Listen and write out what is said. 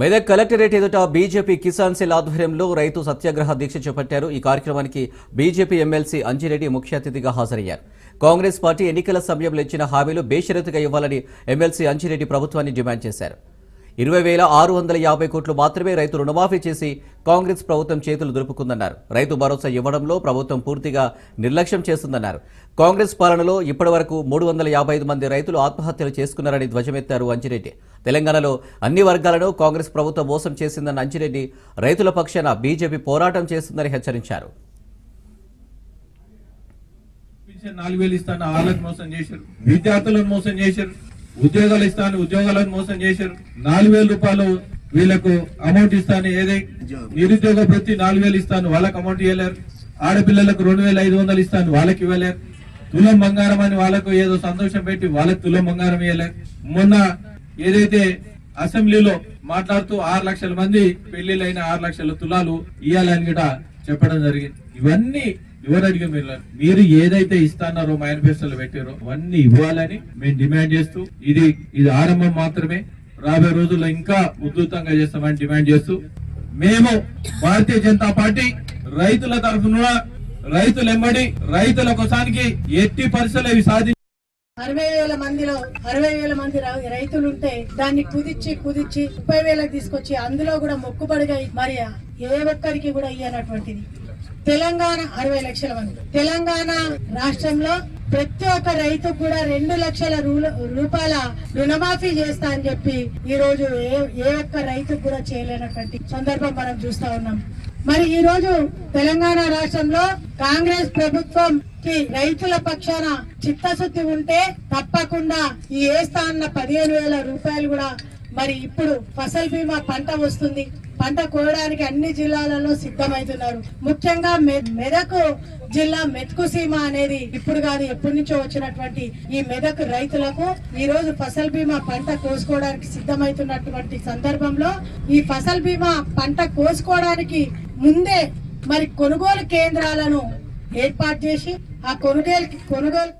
Medak collectorate ఎదుట BJP Kisan cell ఆధ్వర్యంలో రైతు సత్యాగ్రహ దీక్ష చేపట్టారు. ఈ కార్యక్రమానికి బీజేపీ ఎమ్మెల్సీ అంజిరెడ్డి ముఖ్య అతిథిగా హాజరయ్యారు. కాంగ్రెస్ పార్టీ ఎన్నికల సమయంలో ఇచ్చిన హామీలు బేషరతుగా ఇవ్వాలని ఎమ్మెల్సీ అంజిరెడ్డి ప్రభుత్వాన్ని డిమాండ్ చేశారు. ఇరవై వేల ఆరు వందల యాభై కోట్లు మాత్రమే రైతు రుణమాఫీ చేసి కాంగ్రెస్ ప్రభుత్వం చేతులు దులుపుకుందన్నారు. రైతు భరోసా ఇవ్వడంలో ప్రభుత్వం పూర్తిగా నిర్లక్ష్యం చేస్తుందన్నారు. కాంగ్రెస్ పాలనలో ఇప్పటివరకు మూడు వందల యాభై ఐదు మంది రైతులు ఆత్మహత్యలు చేసుకున్నారని ధ్వజమెత్తారు అంజిరెడ్డి. తెలంగాణలో అన్ని వర్గాలను కాంగ్రెస్ ప్రభుత్వం మోసం చేసిందన్న అంజిరెడ్డి రైతుల పక్షాన బీజేపీ పోరాటం చేస్తుందని హెచ్చరించారు. నాలుగు వేలు ఇస్తాను మోసం చేశారు. విద్యార్థులను మోసం చేశారు. ఉద్యోగాలు ఇస్తాను ఉద్యోగాలను మోసం చేశారు. నాలుగు వేల రూపాయలు వీళ్ళకు అమౌంట్ ఇస్తాను. ఏదే? నిరుద్యోగ ప్రతి నాలుగు వేలు ఇస్తాను. వాళ్ళకి అమౌంట్ ఇవ్వలేరు. ఆడపిల్లలకు రెండు వేల ఐదు వందలు ఇస్తాను. వాళ్ళకి ఇవ్వలేరు. తులం బంగారం అని వాళ్ళకు ఏదో సంతోషం పెట్టి వాళ్ళకి తులం బంగారం ఇవ్వలేరు. మొన్న ఏదైతే అసెంబ్లీలో మాట్లాడుతూ ఆరు లక్షల మంది పెళ్ళిళ్ళైన ఆరు లక్షల తులాలు ఇవ్వాలని కూడా చెప్పడం జరిగింది. ఇవన్నీ ఎవరు మీరు? మీరు ఏదైతే ఇస్తానారో మేనిఫెస్టోలో పెట్టారో అవన్నీ ఇవ్వాలని మేము డిమాండ్ చేస్తూ ఇది ఇది ఆరంభం మాత్రమే. రాబోయే రోజుల్లో ఇంకా ఉధృతంగా చేస్తామని డిమాండ్ చేస్తూ మేము భారతీయ జనతా పార్టీ రైతుల తరఫున రైతులు ఎమ్మడి రైతుల కోసానికి ఎట్టి పరిస్థితులు ఇవి సాధి అరవై వేల మందిలో అరవై వేల మంది రైతులు రైతులుంటే దాన్ని కుదిచ్చి కుదిచ్చి ముప్పై వేలకు తీసుకొచ్చి అందులో కూడా మొక్కుబడిగా మరి ఏ ఒక్కరికి కూడా ఇయ్యనటువంటిది. తెలంగాణ అరవై లక్షల మంది. తెలంగాణ రాష్ట్రంలో ప్రతి ఒక్క రైతు కూడా రెండు లక్షల రూపాయల రుణమాఫీ చేస్తా అని చెప్పి ఈ రోజు ఏ ఏ ఒక్క రైతు కూడా చేయలేనటువంటి సందర్భం మనం చూస్తా ఉన్నాం. మరి ఈ రోజు తెలంగాణ రాష్ట్రంలో కాంగ్రెస్ ప్రభుత్వం కి రైతుల పక్షాన చిత్తశుద్ధి ఉంటే తప్పకుండా ఈ ఏస్తా అన్న పదిహేను వేల రూపాయలు కూడా మరి ఇప్పుడు ఫసల్ బీమా పంట వస్తుంది. పంట కోయడానికి అన్ని జిల్లాలలో సిద్ధమవుతున్నారు. ముఖ్యంగా మె- జిల్లా మెతుకు సీమ అనేది ఇప్పుడు కాదు ఎప్పటి నుంచో వచ్చినటువంటి ఈ మెదక్ రైతులకు ఈ రోజు ఫసల్ బీమా పంట కోసుకోవడానికి సిద్ధమవుతున్నటువంటి సందర్భంలో ఈ ఫసల్ బీమా పంట కోసుకోవడానికి ముందే మరి కొనుగోలు కేంద్రాలను ఏర్పాటు చేసి ఆ కొనుగోలు కొనుగోలు